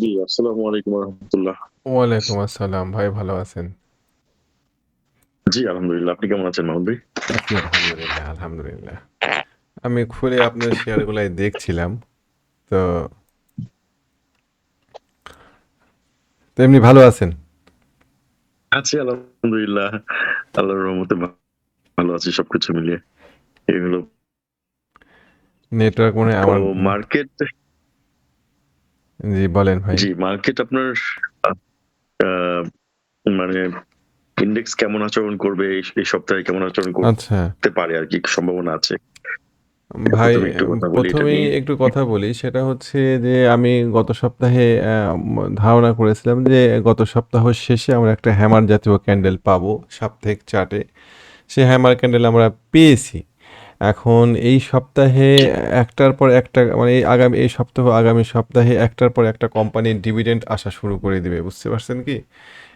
জি, আসসালামু আলাইকুম রহমতুল্লাহ। ওয়ালাইকুম আসসালাম। ভাই ভালো আছেন? জি, আলহামদুলিল্লাহ। আপনি কেমন আছেন মাহমুদ ভাই? আলহামদুলিল্লাহ, আলহামদুলিল্লাহ। আমি খুলে আপনার শেয়ারগুলাই দেখছিলাম। তো তো এমনি ভালো আছেন? আছি আলহামদুলিল্লাহ। আল্লাহর রহমতে ভালো আছি সবকিছু মিলিয়ে। এগুলো নেটওয়ার্ক মনে আমার মার্কেট জি, বলেন ভাই। জি, মার্কেট আপনার মানে ইনডেক্স কেমন আচরণ করবে এই সপ্তাহে কেমন আচরণ আচ্ছা। করতে পারে আরকি সম্ভাবনা আছে? ভাই ১ম এ একটু কথা বলি এটা ১ম এই নিয়ে। একটু কথা বলি। সেটা হচ্ছে যে আমি গত সপ্তাহে ধারণা করেছিলাম যে গত সপ্তাহ শেষে আমরা একটা হ্যামার জাতীয় ক্যান্ডেল পাবো সাপ্তাহিক চার্টে। সে হ্যামার ক্যান্ডেল আমরা পেয়েছি। এখন এই সপ্তাহে একটার পর একটা মানে এই আগামী এই সপ্তাহ আগামী সপ্তাহে একটার পর একটা কোম্পানির ডিভিডেন্ড আসা শুরু করে দিবে। বুঝতে পারছেন কি?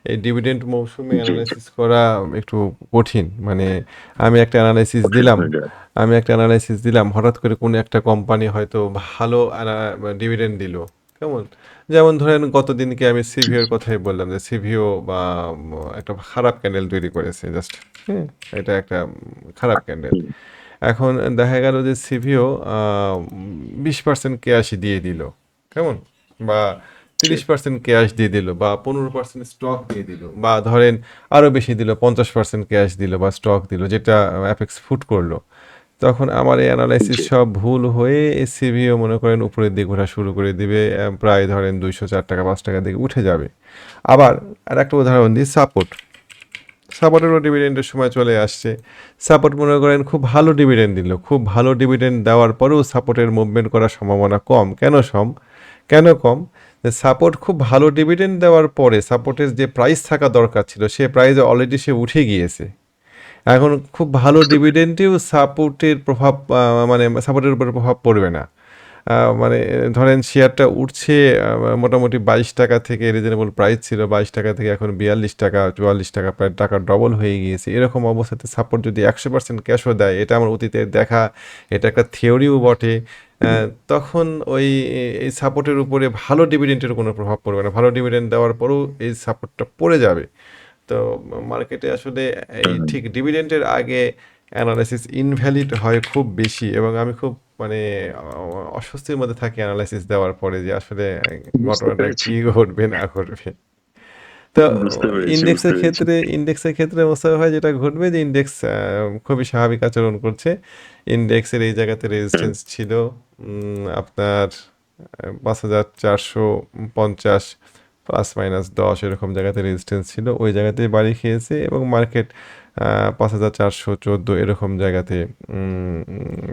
এই ডিভিডেন্ড মৌসুমে জি। করা একটু কঠিন। মানে আমি একটা কঠিন দিলাম আমি একটা এনালাইসিস দিলাম। হঠাৎ করে কোনো একটা কোম্পানি হয়তো ভালো ডিভিডেন্ড দিল। কেমন? যেমন ধরেন গতদিনকে আমি সিভিওর কথাই বললাম যে সিভিও বা একটা খারাপ ক্যান্ডেল তৈরি করেছে জাস্ট হ্যাঁ? এটা একটা খারাপ ক্যান্ডেল। এখন দেখা গেল যে সিভিও আ 20% কেয়াসি দিয়ে দিল। কেমন? বা তিরিশ পার্সেন্ট ক্যাশ দিয়ে দিল বা 15% স্টক দিয়ে দিল বা ধরেন আরও বেশি দিল 50% ক্যাশ দিল বা স্টক দিল যেটা অ্যাপেক্স ফুট করল। তখন আমার এই এনালাইসিস জি। সব ভুল হয়ে সিভিও মনে করেন উপরের দিকে ওঠা শুরু করে দিবে। প্রায় ধরেন ৳204 ৳5 দিকে উঠে যাবে। আবার আর একটা উদাহরণ দিই সাপোর্ট। সাপোর্টেরও ডিভিডেন্ডের সময় চলে আসছে। সাপোর্ট মনে করেন খুব ভালো ডিভিডেন্ড দিল। খুব ভালো ডিভিডেন্ড দেওয়ার পরেও সাপোর্টের মুভমেন্ট করার সম্ভাবনা কম। কেন সম কেন কম? যে সাপোর্ট খুব ভালো ডিভিডেন্ড দেওয়ার পরে সাপোর্টের যে প্রাইস থাকা দরকার ছিল, সে প্রাইসে অলরেডি সে উঠে গিয়েছে। এখন খুব ভালো ডিভিডেন্ডেও সাপোর্টের প্রভাব মানে সাপোর্টের উপরে প্রভাব পড়বে না। মানে ধরেন শেয়ারটা উঠছে মোটামুটি বাইশ টাকা থেকে রিজনেবল প্রাইস ছিল ৳22 থেকে এখন ৳42 ৳44 প্রায় টাকা ডবল হয়ে গিয়েছে। এরকম অবস্থাতে সাপোর্ট যদি 100% ক্যাশও দেয় এটা আমার অতীতে দেখা এটা একটা থিওরিও বটে। তখন ওই এই সাপোর্টের উপরে ভালো ডিভিডেন্টের কোনো প্রভাব পড়বে না। ভালো ডিভিডেন্ট দেওয়ার পরেও এই সাপোর্টটা পড়ে যাবে। তো মার্কেটে আসলে এই ঠিক ডিভিডেন্টের আগে এনালাইসিস ইনভ্যালিড হয় খুব বেশি এবং আমি খুব মানে অস্বস্তির মধ্যে থাকি এনালাইসিস দেওয়ার পরে যে আসলে ঘটনাটা কি ঘটবে না ঘটবে। তো ইনডেক্সের। ক্ষেত্রে ইনডেক্সের ক্ষেত্রে মোস্তাফা ভাই যেটা ঘটবে যে ইনডেক্স খুবই স্বাভাবিক আচরণ করছে। ইন্ডেক্সের এই জায়গাতে। রেজিস্ট্যান্স ছিল আপনার আ ৫,৪৫০ প্লাস মাইনাস ১০ এরকম জায়গাতে রেজিস্ট্যান্স ছিল। ওই জায়গাতেই বাড়ি খেয়েছে এবং মার্কেট আ ৫,৪১৪ এরকম জায়গাতে উম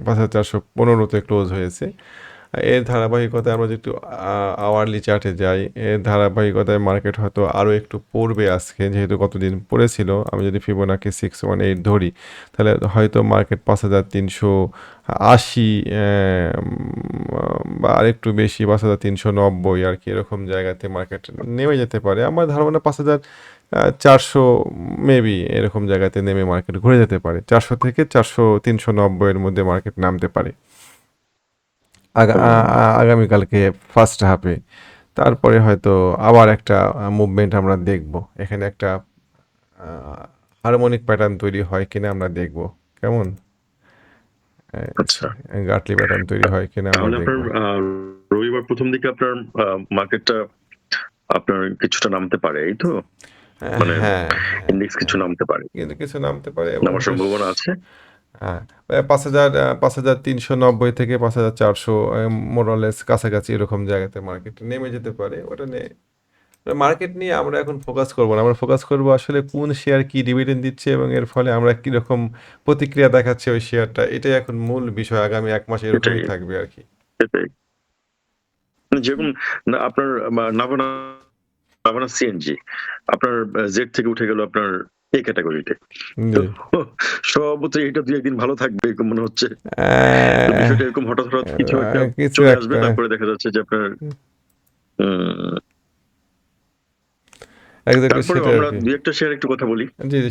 ৫,৪১৫ তে ক্লোজ হয়েছে। এর ধারাবাহিকতায় আমরা যদি আওয়ারলি চার্টে যাই, এর ধারাবাহিকতায় মার্কেট হয়তো আরও একটু পড়বে আজকে যেহেতু গতদিন পড়েছিল। আমি যদি ফিবোনাকে সিক্স ওয়ান এইট ধরি তাহলে হয়তো মার্কেট পাঁচ হাজার তিনশো আশি বা আরেকটু বেশি পাঁচ হাজার তিনশো নব্বই আর কি এরকম জায়গাতে মার্কেট নেমে যেতে পারে। আমার ধারণা ৫,৪০০ মেবি এরকম জায়গাতে নেমে মার্কেট ঘুরে যেতে পারে। ৪০০ থেকে ৪০০ ৩৯০ এর মধ্যে মার্কেট নামতে পারে। আগামীকালকে ফার্স্ট হাফে। তারপরে হয়তো আবার একটা মুভমেন্ট আমরা দেখব। এখানে একটা হারমোনিক প্যাটার্ন তৈরি হয় কিনা আমরা দেখব। কেমন? আচ্ছা। গাটলি প্যাটার্ন তৈরি হয় কিনা আমরা দেখব। রবিবার ১ম দিকে আপনার মার্কেটটা আপনার কিছুটা নামতে পারে, এই তো? অ্যা মানে হ্যাঁ, ইনডেক্স হ্যাঁ, কিছু হ্যাঁ। নামতে পারে। কিছু নামতে পারে নামার সম্ভাবনা আছে? হ্যাঁ, প্রায় ৫,০০০ আ ৫,৩৯০ থেকে ৫,৪০০ এ মোর অর লেস কাছাকাছি এরকম জায়গাতে মার্কেট নেমে যেতে পারে। ওটা নিয়ে মার্কেট নিয়ে আমরা এখন ফোকাস করব না। আমরা ফোকাস করব আসলে কোন শেয়ার কি ডিভিডেন্ড দিচ্ছে এবং এর ফলে আমরা কীরকম প্রতিক্রিয়া দেখাচ্ছে ওই শেয়ারটা। এটাই এখন মূল বিষয় আগামী এক মাস। এরকমই থাকবে আর কি যেরকম না আপনার নাভানা সিএনজি আপনার জেড থেকে উঠে গেল আপনার এ ক্যাটেগরিতে। তো জি। এটা ২-১ দিন ভালো থাকবে মনে হচ্ছে। বিষয়টা এরকম হঠাৎ, হঠাৎ কিছু একটা চলে আসবে তারপরে দেখা যাচ্ছে যে আপনার আমরা। ২-১ শেয়ার একটু কথা বলি। জি, জি,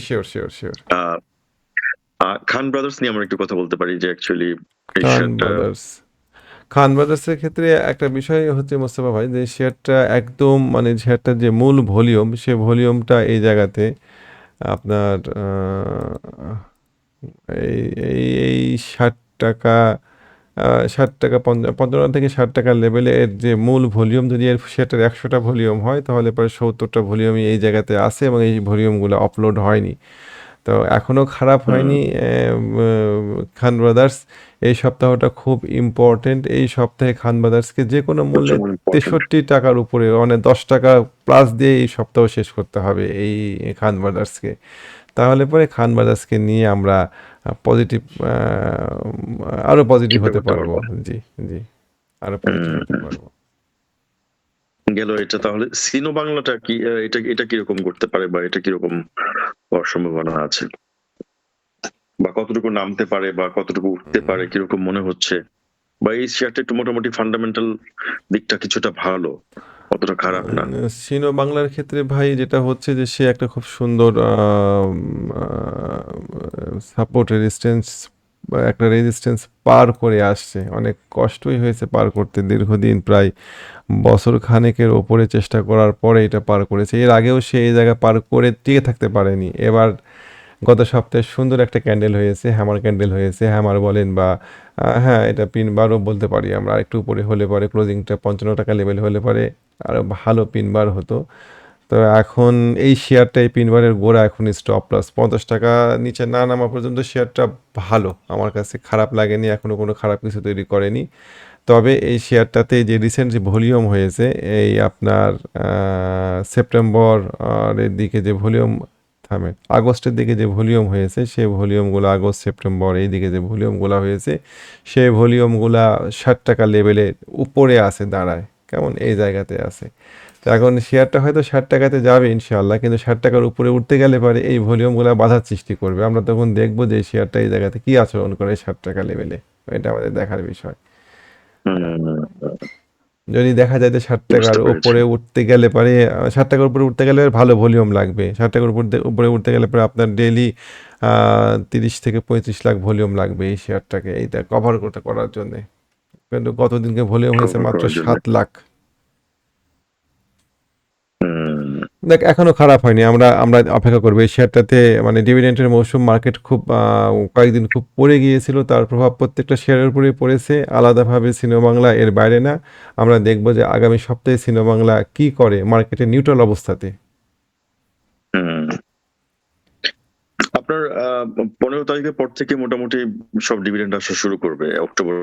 খান ব্রাদার্স নিয়ে আমরা একটু কথা বলতে পারি যে অ্যাকচুয়ালি খান ব্রাদার্স। খান ব্রাদার্সের ক্ষেত্রে একটা বিষয় হচ্ছে মোস্তফা ভাই যে শেয়ারটা একদম মানে শেয়ারটার যে মূল ভলিউম, সে ভলিউমটা এই জায়গাতে আপনার এই এই ষাট টাকা ষাট টাকা পঞ্চান্ন থেকে ষাট টাকার লেভেলে এর যে মূল ভলিউম, যদি এর সেটার একশোটা ভলিউম হয়, তাহলে পরে সত্তরটা ভলিউমই এই জায়গাতে আছে এবং এই ভলিউমগুলো আপলোড হয়নি। তো এখনও খারাপ হয়নি খান ব্রাদার্স। এই সপ্তাহটা খুব ইম্পর্টেন্ট এই সপ্তাহে খান ব্রাদার্সকে যে কোনো মূল্যে তেষট্টি টাকার উপরে মানে দশ টাকা প্লাস দিয়ে এই সপ্তাহ শেষ করতে হবে এই খান ব্রাদার্সকে। তাহলে পরে খান ব্রাদার্সকে নিয়ে আমরা পজিটিভ আরও পজিটিভ হতে পারব। জি জি আরও পজিটিভ হতে পারব। গেল এটা তাহলে। সিনো বাংলাটা কি এটা এটা কীরকম করতে পারে বা এটা কীরকম হওয়ার সম্ভাবনা আছে। বা কতটুকু নামতে পারে বা কতটুকু উঠতে পারে কীরকম মনে হচ্ছে? বা এই শেয়ারটা একটু মোটামুটি ফান্ডামেন্টাল দিকটা কিছুটা ভালো অতটা খারাপ না। সিনো বাংলার ক্ষেত্রে ভাই যেটা হচ্ছে যে সে একটা খুব সুন্দর সাপোর্ট রেজিস্ট্যান্স একটা রেজিস্ট্যান্স পার করে আসছে। অনেক কষ্টই হয়েছে পার করতে। দীর্ঘদিন প্রায় বছর খানেকের ওপরে চেষ্টা করার পরে এটা পার করেছে। এর আগেও সে এই জায়গা পার করে টিকে থাকতে পারেনি। এবার গত সপ্তাহে সুন্দর একটা ক্যান্ডেল হয়েছে হ্যামার ক্যান্ডেল হয়েছে। হ্যামার বলেন বা হ্যাঁ এটা পিন বারও বলতে পারি আমরা। একটু উপরে হলে পরে ক্লোজিংটা পঞ্চান্ন টাকা লেভেল হলে পরে আরও ভালো পিন বার হতো। তো এখন এই শেয়ারটা এই পিন বারের গোড়া এখন স্টপ লস পঞ্চাশ টাকা নিচে না নামা পর্যন্ত শেয়ারটা ভালো আমার কাছে খারাপ লাগেনি এখনও কোনো খারাপ কিছু তৈরি করেনি। তবে এই শেয়ারটাতে যে রিসেন্ট যে ভলিউম হয়েছে এই আপনার আহ, সেপ্টেম্বর এর দিকে যে ভলিউম থামে আগস্টের দিকে যে ভলিউম হয়েছে সেই ভলিউমগুলো আগস্ট সেপ্টেম্বর এই দিকে যে ভলিউমগুলো হয়েছে সেই ভলিউমগুলো ষাট টাকা লেভেলের উপরে আছে দাঁড়ায়। কেমন এই জায়গাতে আছে। তো এখন শেয়ারটা হয়তো ষাট টাকাতে যাবে ইনশাল্লাহ কিন্তু ষাট টাকার উপরে উঠতে গেলে পারে এই ভলিউমগুলো বাধার সৃষ্টি করবে। আমরা তখন দেখব যে শেয়ারটা এই জায়গাতে কি আচরণ করে ষাট টাকা লেভেলে এটা আমাদের দেখার বিষয়। যদি দেখা যায় যে ষাট টাকার উপরে উঠতে গেলে পরে ষাট টাকার উপরে উঠতে গেলে ভালো ভলিউম লাগবে। ষাট টাকার উপর উপরে উঠতে গেলে পরে আপনার ডেলি তিরিশ থেকে পঁয়ত্রিশ লাখ ভলিউম লাগবে এই শেয়ারটাকে এইটা কভার করতে করার জন্যে। কিন্তু গতদিনকে ভলিউম হয়েছে মাত্র সাত লাখ। দেখ এখনও খারাপ হয়নি। আমরা আমরা অপেক্ষা করব। এই শেয়ারটাতে মানে ডিভিডেন্টের মৌসুম মার্কেট খুব কয়েকদিন খুব পড়ে গিয়েছিল। তার প্রভাব প্রত্যেকটা শেয়ারের উপরে পড়েছে। আলাদাভাবে সিনেমা বাংলা এর বাইরে না। আমরা দেখব যে আগামী সপ্তাহে সিনেমা বাংলা কি করে মার্কেটে নিউট্রাল অবস্থাতে। আপনার পনেরো তারিখের পর থেকে মোটামুটি সব ডিভিডেন্ড আসা শুরু করবে। অক্টোবর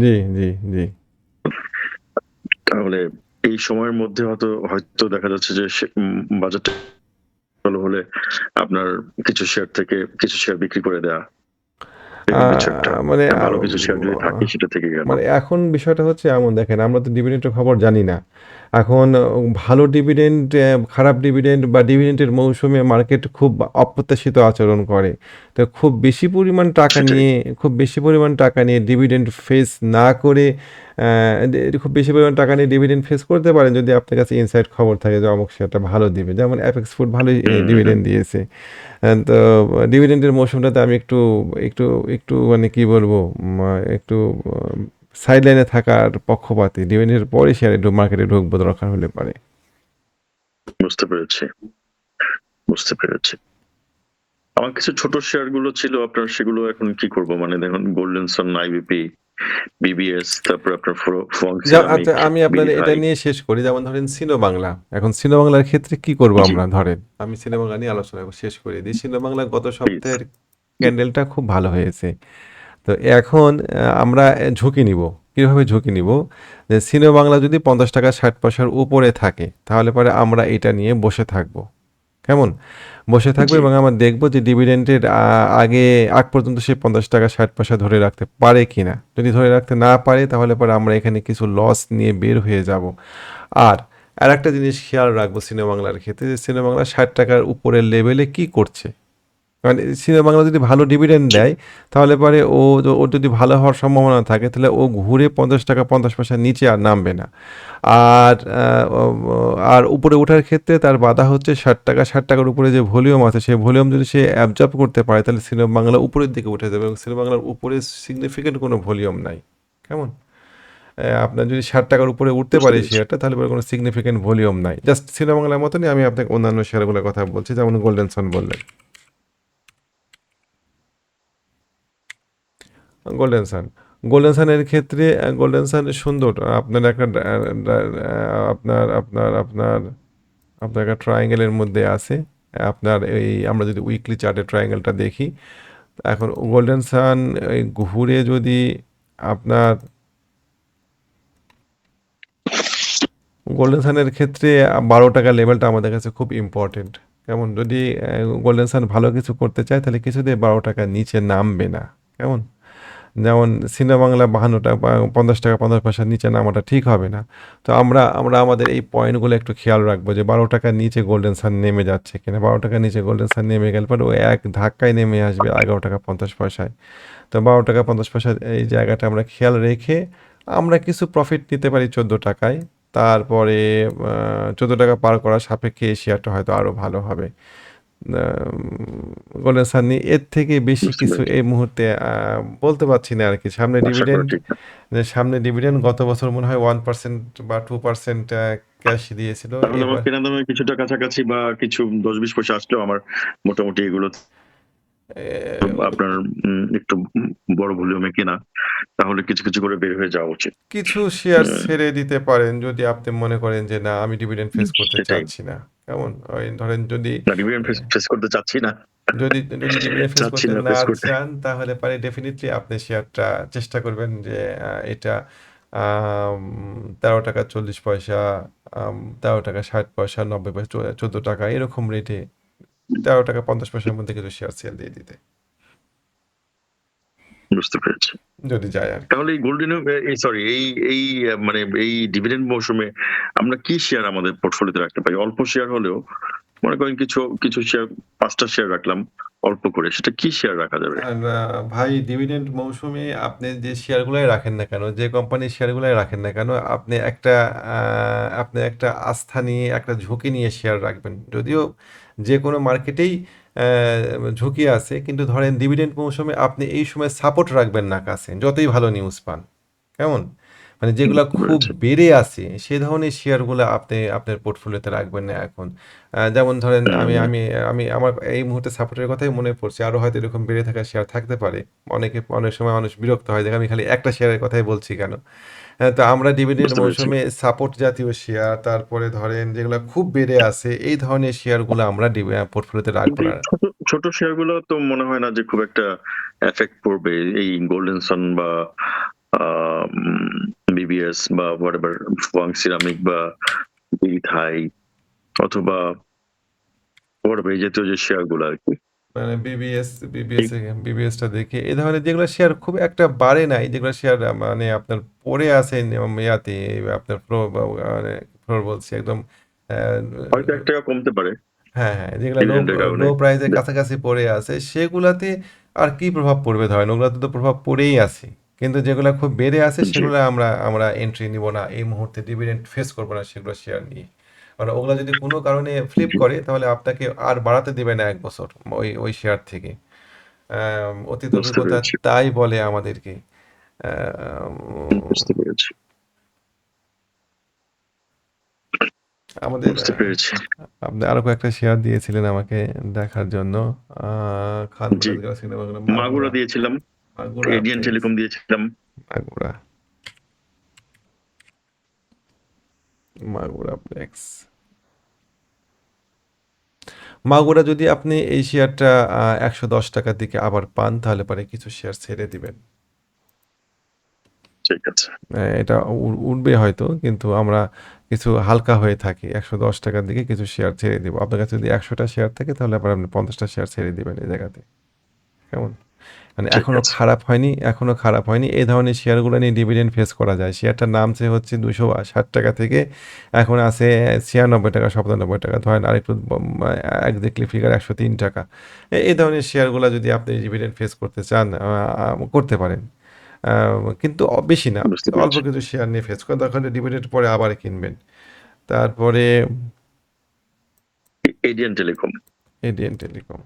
জি জি জি। তাহলে এই সময়ের মধ্যে হয়তো হয়তো দেখা যাচ্ছে যে বাজারটা ভালো হলে আপনার কিছু শেয়ার থেকে কিছু শেয়ার বিক্রি করে দেয়া। মানে ভালো কিছু শেয়ার যদি থাকে সেটা থেকে গেল। মানে এখন বিষয়টা হচ্ছে এমন দেখেন আমরা তো ডিভিডেন্টের খবর জানি না। এখন ভালো ডিভিডেন্ড খারাপ ডিভিডেন্ড বা ডিভিডেন্টের মৌসুমে মার্কেট খুব অপ্রত্যাশিত আচরণ করে। তো খুব বেশি পরিমাণ টাকা নিয়ে খুব বেশি পরিমাণ টাকা নিয়ে ডিভিডেন্ড ফেস না করে খুব বেশি পরিমাণ টাকা নিয়ে ডিভিডেন্ড ফেস করতে পারেন যদি আপনার কাছে ইনসাইড খবর থাকে যে অমুক শেয়ারটা ভালো দিবে। যেমন অ্যাপেক্স ফুড ভালোই ডিভিডেন্ড দিয়েছে। তো ডিভিডেন্ডের মৌসুমটাতে আমি একটু একটু একটু মানে কি বলব একটু সাইড লাইনে থাকার পক্ষপাতী। ডিভিডেন্ডের পরে শেয়ার একটু মার্কেটে ঢুকবো দরকার হলে পারে। বুঝতে পেরেছি। বুঝতে পেরেছি। আমার কিছু ছোট শেয়ারগুলো ছিল আপনার সেগুলো এখন কি করব? মানে দেখুন গোল্ডেন সান আইবিপি বিবিএস তারপর আপনার আচ্ছা আমি আপনাদের এটা নিয়ে শেষ করি। যেমন ধরেন সিনো বাংলা এখন সিনো বাংলার ক্ষেত্রে কি করব আমরা? ধরেন আমি সিনো বাংলা নিয়ে আলোচনা শেষ করে দিই। সিনো বাংলা গত সপ্তাহের ক্যান্ডেলটা খুব ভালো হয়েছে। তো এখন আমরা ঝুঁকি নিব। কীভাবে ঝুঁকি নিব? যে সিনো বাংলা যদি পঞ্চাশ টাকা ষাট পয়সার উপরে থাকে তাহলে পরে আমরা এটা নিয়ে বসে থাকব। কেমন? বসে থাকব এবং আমরা দেখব যে ডিভিডেন্টের আগে আগ পর্যন্ত সে পঞ্চাশ টাকা ষাট পয়সা ধরে রাখতে পারে কি না যদি ধরে রাখতে না পারে তাহলে পরে আমরা এখানে কিছু লস নিয়ে বের হয়ে যাব। আর আর একটা জিনিস খেয়াল রাখব সিনেমা বাংলার ক্ষেত্রে যে সিনেমা বাংলা ষাট টাকার উপরের লেভেলে কি করছে? কারণ সিনেমা বাংলা যদি ভালো ডিভিডেন্ড দেয় তাহলে পরে ও ওর যদি ভালো হওয়ার সম্ভাবনা থাকে তাহলে ও ঘুরে পঞ্চাশ টাকা পঞ্চাশ পয়সা নিচে আর নামবে না। আর আর উপরে ওঠার ক্ষেত্রে তার বাধা হচ্ছে ষাট টাকা ষাট টাকার উপরে যে ভলিউম আছে সেই ভলিউম যদি সে অ্যাবজর্ব করতে পারে তাহলে সিনেমা বাংলা উপরের দিকে উঠে যাবে এবং সিনেমা বাংলার উপরে সিগনিফিকেন্ট কোনো ভলিউম নাই। কেমন? আপনার যদি ষাট টাকার উপরে উঠতে পারে। শেয়ারটা তাহলে পরে কোনো সিগনিফিকেন্ট ভলিউম নাই। জাস্ট সিনেমা বাংলার মতনই আমি আপনাকে অন্যান্য শেয়ারগুলোর কথা বলছি যেমন গোল্ডেন সন বললেন। গোল্ডেন সান গোল্ডেন সানের ক্ষেত্রে গোল্ডেন সান সুন্দর। আপনার একটা আপনার আপনার আপনার আপনার একটা ট্রায়াঙ্গেলের মধ্যে আছে। আপনার এই, আমরা যদি উইকলি চার্টে ট্রায়াঙ্গেলটা দেখি, এখন গোল্ডেন সান এই ঘুরে যদি আপনার গোল্ডেন সানের ক্ষেত্রে বারো টাকা লেভেলটা আমাদের কাছে খুব ইম্পর্টেন্ট কেমন? যদি গোল্ডেন সান ভালো কিছু করতে চায়, তাহলে কিছুতে বারো টাকা নিচে নামবে না। কেমন? যেমন সিনেমা বাংলা বাহান্ন টাকা পঞ্চাশ টাকা, পঞ্চাশ পয়সার নিচে নামাটা ঠিক হবে না। তো আমরা আমরা আমাদের এই পয়েন্টগুলো একটু খেয়াল রাখব যে বারো টাকার নিচে গোল্ডেন সান নেমে যাচ্ছে কিনা। বারো টাকার নিচে গোল্ডেন সান নেমে গেলে পরে ও এক ধাক্কায় নেমে আসবে এগারো টাকা, পঞ্চাশ পয়সায়। তো বারো টাকা, পঞ্চাশ পয়সা এই জায়গাটা আমরা খেয়াল রেখে আমরা কিছু প্রফিট নিতে পারি চোদ্দ টাকায়। তারপরে চোদ্দ টাকা পার করার সাপেক্ষে এই শেয়ারটা হয়তো আরও ভালো হবে। গোল্ডেন সানি এর থেকে বেশি কিছু এই মুহূর্তে বলতে পারছি না আর কি। সামনে ডিভিডেন্ড সামনে ডিভিডেন্ড গত বছর মনে হয় ওয়ান পার্সেন্ট বা টু পার্সেন্ট ক্যাশ দিয়েছিল। কেনা দামে কিছুটা কাছাকাছি বা কিছু দশ বিশ পয়সা আসলেও আমার মোটামুটি এগুলো আপনার একটু বড় ভলিউমে কেনা তাহলে কিছু কিছু করে বের হয়ে যাওয়া উচিত। কিছু শেয়ার ছেড়ে দিতে পারেন যদি আপনি মনে করেন যে না আমি ডিভিডেন্ড ফেস করতে। চাচ্ছি না। কেমন? ওই ধরেন যদি ফেস করতে চাচ্ছি না। যদি যদি ফেস করতে না না face করতে। চান তাহলে পারে ডেফিনেটলি আপনি শেয়ারটা চেষ্টা করবেন যে এটা তেরো টাকা চল্লিশ পয়সা তেরো টাকা ষাট পয়সা নব্বই পয়সা চোদ্দ টাকা এরকম রেটে তেরো টাকা পঞ্চাশ পয়সার মধ্যে কিছু শেয়ার সেল দিয়ে দিতে। বুঝতে পেরেছি। যদি যায় আর তাহলে এই গোল্ডেন এই সরি এই এই মানে এই ডিভিডেন্ড মৌসুমে আমরা কি শেয়ার আমাদের পোর্টফোলিওতে রাখতে পারি? অল্প শেয়ার হলেও মনে করেন কিছু কিছু শেয়ার পাঁচটা শেয়ার রাখলাম অল্প করে সেটা কি শেয়ার রাখা যাবে? ভাই ডিভিডেন্ড মৌসুমে আপনি যে শেয়ারগুলাই রাখেন না কেন যে কোম্পানির শেয়ারগুলাই রাখেন না কেন আপনি একটা আহ, আপনি একটা আস্থা নিয়ে একটা ঝুঁকি নিয়ে শেয়ার রাখবেন। যদিও যে কোনো মার্কেটেই ঝুঁকি আছে, কিন্তু ধরেন ডিভিডেন্ড মৌসুমে আপনি এই সময় সাপোর্ট রাখবেন না কাছে যতই ভালো নিউজ পান। কেমন? মানে যেগুলো খুব বেড়ে আছে সে ধরনের শেয়ারগুলো আপনি আপনার পোর্টফোলিওতে রাখবেন না এখন। যেমন ধরেন আমি আমি আমি আমার এই মুহূর্তে সাপোর্টের কথাই মনে পড়ছে। আরও হয়তো এরকম বেড়ে থাকা শেয়ার থাকতে পারে। অনেকে অনেক সময় মানুষ বিরক্ত হয় দেখে আমি খালি একটা শেয়ারের কথাই বলছি কেন? হ্যাঁ, তো আমরা ডিভিডেন্ড মৌসুমে সাপোর্ট জাতীয় শেয়ার তারপরে ধরেন যেগুলো খুব বেড়ে আছে এই ধরনের শেয়ারগুলো আমরা পোর্টফোলিওতে রাখব না। ছোট ছোট শেয়ারগুলো তো মনে হয় না যে খুব একটা এফেক্ট পড়বে। এই গোল্ডেন সান বা বিবিএস বা হোয়াট এভার ওয়াং সিরামিক বা থাই অথবা হোয়াট এই জাতীয় যে শেয়ারগুলো আর কি। মানে বিবিএস বিবিএস বিবিএসটা দেখে এই ধরনের যেগুলো শেয়ার খুব একটা বাড়ে নাই যেগুলো শেয়ার মানে আপনার পড়ে আছে ইয়াতে আপনার ফ্লোর মানে ফ্লোর বলছি একদম হয়তো এক টাকা কমতে পারে। হ্যাঁ হ্যাঁ যেগুলো লো প্রাইসের কাছাকাছি পড়ে আছে সেগুলাতে আর কি প্রভাব পড়বে ধরেন ওগুলাতে তো প্রভাব পড়েই আছে। কিন্তু যেগুলো খুব বেড়ে আছে সেগুলো আমরা আমরা এন্ট্রি নিব না। এই মুহূর্তে ডিভিডেন্ট ফেস করব না সেগুলো শেয়ার নিয়ে। কারণ ওগুলো যদি কোনো কারণে ফ্লিপ করে তাহলে আপনাকে আর বাড়াতে দেবে না এক বছর ওই ওই শেয়ার থেকে। অতীত অভিজ্ঞতা তাই বলে আমাদেরকে। আমাদের আপনি আরও কয়েকটা শেয়ার দিয়েছিলেন আমাকে দেখার জন্য। আহ, খান মাগুরা। দিয়েছিলাম। এডিয়ান টেলিকম দিয়েছিলাম। মাগুরা মাগুরা প্লেক্স মাগুরা যদি আপনি এই শেয়ারটা একশো দশ টাকার দিকে আবার পান তাহলে পরে কিছু শেয়ার ছেড়ে দিবেন। ঠিক আছে। এটা উঠবে হয়তো কিন্তু আমরা কিছু হালকা হয়ে থাকি। একশো দশ টাকার দিকে কিছু শেয়ার ছেড়ে দিব। আপনার কাছে যদি একশোটা শেয়ার থাকে তাহলে আবার আপনি পঞ্চাশটা শেয়ার ছেড়ে দিবেন এই জায়গাতে। কেমন? মানে এখনও খারাপ হয়নি এখনও খারাপ হয়নি এই ধরনের শেয়ারগুলো নিয়ে ডিভিডেন্ড ফেস করা যায় শেয়ারটার নামছে হচ্ছে দুশো ষাট টাকা থেকে এখন আছে ছিয়ানব্বই টাকা সাতানব্বই টাকা ধরেন আরেকটু একজাক্টলি ফিগার একশো তিন টাকা এই ধরনের শেয়ারগুলো যদি আপনি ডিভিডেন্ড ফেস করতে চান করতে পারেন কিন্তু বেশি না অল্প কিছু শেয়ার নিয়ে ফেস করেন তখন ডিভিডেন্ড পরে আবার কিনবেন তারপরে এডিয়ান টেলিকম এডিয়ান টেলিকম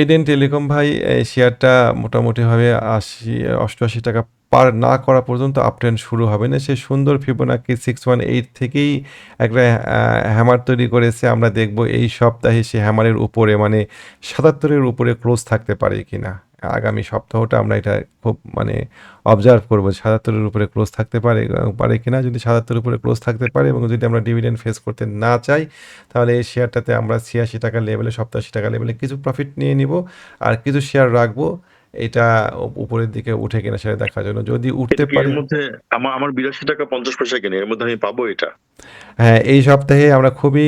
এডেন টেলিকম ভাই, এই শেয়ারটা মোটামুটিভাবে আশি, অষ্টআশি টাকা পার না করা পর্যন্ত আপট্রেন্ড শুরু হবে না। সে সুন্দর ফিবোনাকি সিক্স ওয়ান এইট থেকেই একটা হ্যামার তৈরি করেছে। আমরা দেখব এই সপ্তাহে সে হ্যামারের উপরে মানে সাতাত্তরের উপরে ক্লোজ থাকতে পারে কিনা। আগামী সপ্তাহটা আমরা এটা খুব মানে অবজার্ভ করব সাতাত্তরের উপরে ক্লোজ থাকতে পারে পারে কিনা। যদি সাতাত্তরের উপরে ক্লোজ থাকতে পারে এবং যদি আমরা ডিভিডেন্ড ফেস করতে না চাই, তাহলে এই শেয়ারটাতে আমরা ছিয়াশি টাকা লেভেলে সপ্তাশি টাকা লেভেলে কিছু প্রফিট নিয়ে নিব আর কিছু শেয়ার রাখব। এটা উপরের দিকে উঠে কিনা সেটা দেখার জন্য। যদি উঠতে পারে মধ্যে আমার আমার বিরাশি টাকা পঞ্চাশ পয়সা কিনে এর মধ্যে আমি পাবো এটা? হ্যাঁ এই সপ্তাহে আমরা খুবই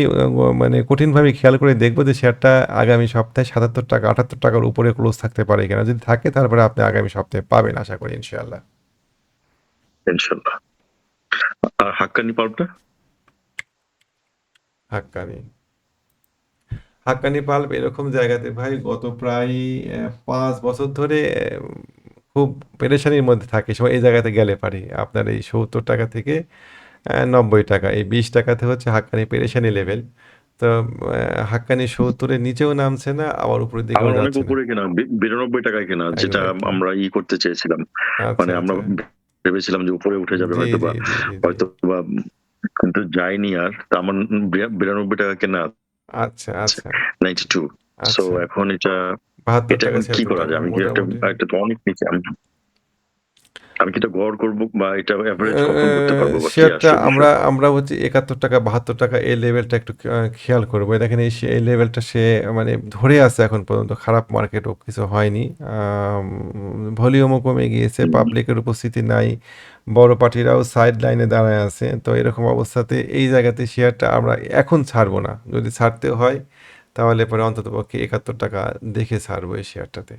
মানে কঠিনভাবে খেয়াল করে দেখব যে শেয়ারটা আগামী সপ্তাহে সাতাত্তর টাকা আটাত্তর টাকার উপরে ক্লোজ থাকতে পারে কিনা। যদি থাকে তারপরে আপনি আগামী সপ্তাহে পাবেন আশা করি ইনশাআল্লাহ। ইনশাল্লাহ আর হাক্কানি পাল্পটা হাক্কানি। হাক্কানি পাল্প এরকম জায়গাতে ভাই গত প্রায় পাঁচ বছর ধরে খুব পেরেশানির মধ্যে থাকে। সময় এই জায়গাতে গেলে পারি। আপনার এই সত্তর টাকা থেকে নব্বই টাকা। এই বিশ টাকাতে হচ্ছে হাক্কানি পেরেশানি লেভেল। তো হাক্কানি সত্তরের নিচেও নামছে না আবার উপরের আমার অনেক উপরে কেনা বিরানব্বই টাকায় কেনা যেটা আমরা ই করতে চেয়েছিলাম। আচ্ছা মানে আমরা আচ্ছা। ভেবেছিলাম যে উপরে উঠে যাবে হয়তো বা হয়তো বা কিন্তু যায়নি আর। তা আমার বিরানব্বই টাকা কেনা আচ্ছা আচ্ছা। নাইনটি টু সো আচ্ছা। এখন এটা এটা এখন কি করা যায়? আমি একটা একটা তো অনেক নিচে। আমি আমি কি এটা গড় করব বা এটা এভারেজ করতে পারব শেয়ারটা আমরা? আমরা হচ্ছে একাত্তর টাকা বাহাত্তর টাকা এই লেভেলটা একটু খেয়াল করব। দেখেন এই এই লেভেলটা সে মানে ধরে আছে এখন পর্যন্ত। খারাপ মার্কেটও কিছু হয়নি। ভলিউমও কমে গিয়েছে পাবলিকের উপস্থিতি নাই। বড় পার্টিরাও সাইড লাইনে দাঁড়ায় আছে। তো এরকম অবস্থাতে এই জায়গাতে শেয়ারটা আমরা এখন ছাড়বো না। যদি ছাড়তে হয় তাহলে পরে অন্তত পক্ষে একাত্তর টাকা দেখে ছাড়বো এই শেয়ারটাতে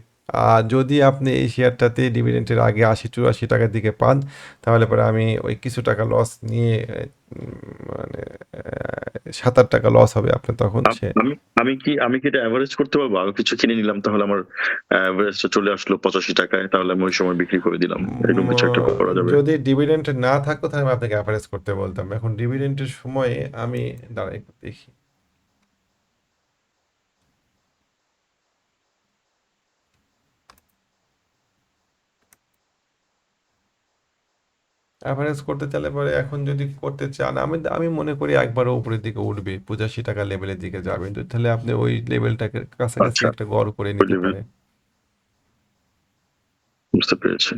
যদি আপনি এই শেয়ারটাতে ডিভিডেন্টের আগে আশি চুরাশি টাকার দিকে পান তাহলে পরে আমি ওই কিছু টাকা লস নিয়ে মানে সাত আট টাকা লস হবে আপনার তখন আমি কি আমি কি এটা এভারেজ করতে পারব? আরও কিছু কিনে নিলাম তাহলে আমার এভারেজটা চলে আসলো পঁচাশি টাকায় তাহলে আমি ওই সময় বিক্রি করে দিলাম। এরকম কিছু একটা করা যাবে। যদি ডিভিডেন্ট না থাকতো তাহলে আমি আপনাকে অ্যাভারেজ করতে বলতাম। এখন ডিভিডেন্টের সময়ে আমি দাঁড়াই দেখি। অ্যাভারেজ করতে চাইলে পরে এখন যদি করতে চান আমি আমি মনে করি একবারও উপরের দিকে উঠবে পঁচাশি টাকা লেভেলের দিকে যাবে। তো তাহলে আপনি ওই লেভেলটাকে কাছাকাছি আচ্ছা। একটা গড় করে নিতে পারেন। বুঝতে পেরেছি।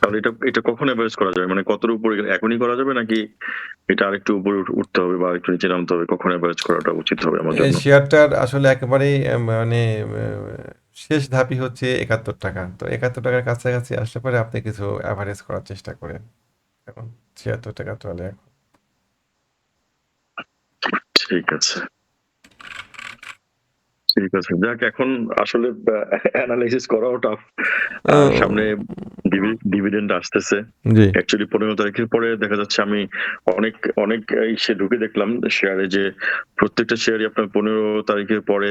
তাহলে এটা এটা কখন এভারেজ করা যাবে? মানে কতর উপরে এখনই করা যাবে নাকি এটা আরেকটু উপরে উঠতে হবে বা আরেকটু নিচে নামতে হবে? কখন এভারেজ করাটা উচিত হবে আমার এই শেয়ারটার আসলে একেবারেই মানে শেষ ধাপই হচ্ছে একাত্তর টাকা। তো একাত্তর টাকার কাছাকাছি আসলে পরে আপনি কিছু অ্যাভারেজ করার চেষ্টা করেন। এখন ছিয়াত্তর টাকা চলে এখন। ঠিক আছে। ঠিক আছে। যাক এখন আসলে অ্যানালাইসিস করাও টাফ সামনে ডিভিডেন্ড আসতেছে। অ্যাকচুয়ালি পনেরো তারিখের পরে দেখা যাচ্ছে আমি অনেক অনেক ইসে ঢুকে দেখলাম শেয়ারে যে প্রত্যেকটা শেয়ারই আপনার পনেরো তারিখের পরে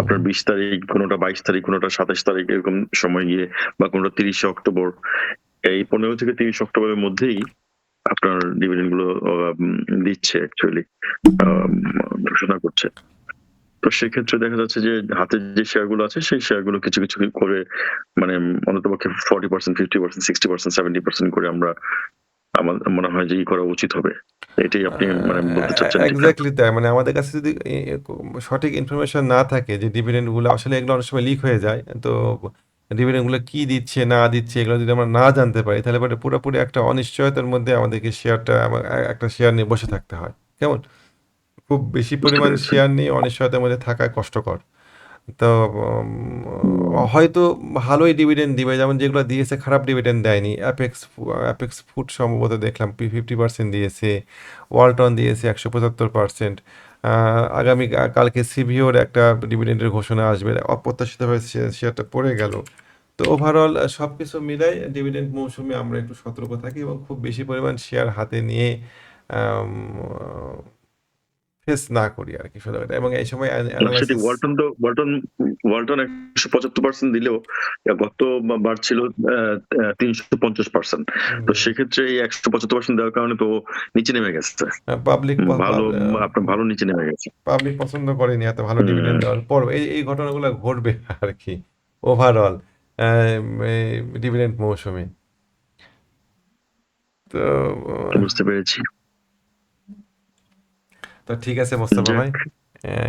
আপনার বিশ তারিখ কোনোটা বাইশ তারিখ কোনোটা সাতাশ তারিখ এরকম সময় গিয়ে বা কোনোটা তিরিশে অক্টোবর। এই পনেরো থেকে তিরিশ অক্টোবরের মধ্যেই আপনার ডিভিডেন্ডগুলো দিচ্ছে অ্যাকচুয়ালি ঘোষণা করছে। তো সেক্ষেত্রে দেখা যাচ্ছে যে হাতে যে শেয়ারগুলো আছে সেই শেয়ারগুলো কিছু কিছু করে মানে অন্তত পক্ষে forty percent fifty percent sixty percent seventy percent করে আমরা আমার মনে হয় যে ই করা উচিত হবে। এটাই আপনি মানে বলতে চাচ্ছেন। এক্স্যাক্টলি তাই। মানে আমাদের কাছে যদি সঠিক ইনফরমেশন না থাকে যে ডিভিডেন্ডগুলো আসলে এগুলো অনেক সময় লিক হয়ে যায় তো ডিভিডেন্ডগুলো কি দিচ্ছে না দিচ্ছে এগুলো যদি আমরা না জানতে পারি তাহলে পরে পুরোপুরি একটা অনিশ্চয়তার মধ্যে আমাদেরকে শেয়ারটা একটা শেয়ার নিয়ে বসে থাকতে হয়। কেমন? খুব বেশি পরিমাণ শেয়ার নিয়ে অনিশ্চয়তার মধ্যে থাকা কষ্টকর। তো হয়তো ভালোই ডিভিডেন্ড দিবে, যেমন যেগুলো দিয়েছে খারাপ ডিভিডেন্ড দেয়নি। অ্যাপেক্স অ্যাপেক্স ফুড সম্ভবত দেখলাম ফিফটি পার্সেন্ট দিয়েছে ওয়ালটন দিয়েছে একশো পঁচাত্তর পার্সেন্ট আগামী কালকে সিভিওর একটা ডিভিডেন্ডের ঘোষণা আসবে, অপ্রত্যাশিতভাবে শেয়ারটা পড়ে গেল। তো ওভারঅল সব কিছু মিলাই ডিভিডেন্ড মৌসুমে আমরা একটু সতর্ক থাকি এবং খুব বেশি পরিমাণ শেয়ার হাতে নিয়ে ফেস না করি আর কি শুধু এবং এই সময় ওয়ালটন তো ওয়ালটন ওয়ালটন একশো পঁচাত্তর পার্সেন্ট দিলেও গত বার ছিল তিনশো পঞ্চাশ পার্সেন্ট তো সেক্ষেত্রে এই একশো পঁচাত্তর পার্সেন্ট দেওয়ার কারণে তো নিচে নেমে গেছে। পাবলিক ভালো আপনার ভালো নিচে নেমে গেছে। পাবলিক পছন্দ করেনি এত ভালো। ডিভিডেন্ড দেওয়ার পর এই এই ঘটনাগুলো ঘটবে আর কি ওভারঅল ডিভিডেন্ড মৌসুমে। তো বুঝতে পেরেছি। তো ঠিক আছে মোস্তফা ভাই।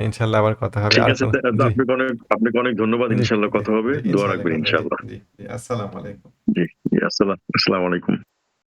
ইনশাল্লাহ আবার কথা হবে। ঠিক আছে আপনাকে অনেক আপনাকে অনেক ধন্যবাদ। ইনশাল্লাহ কথা হবে। দোয়া রাখবেন ইনশাল্লাহ। জি, আসসালামু আলাইকুম। জি জি আসসালাম আসসালামু আলাইকুম।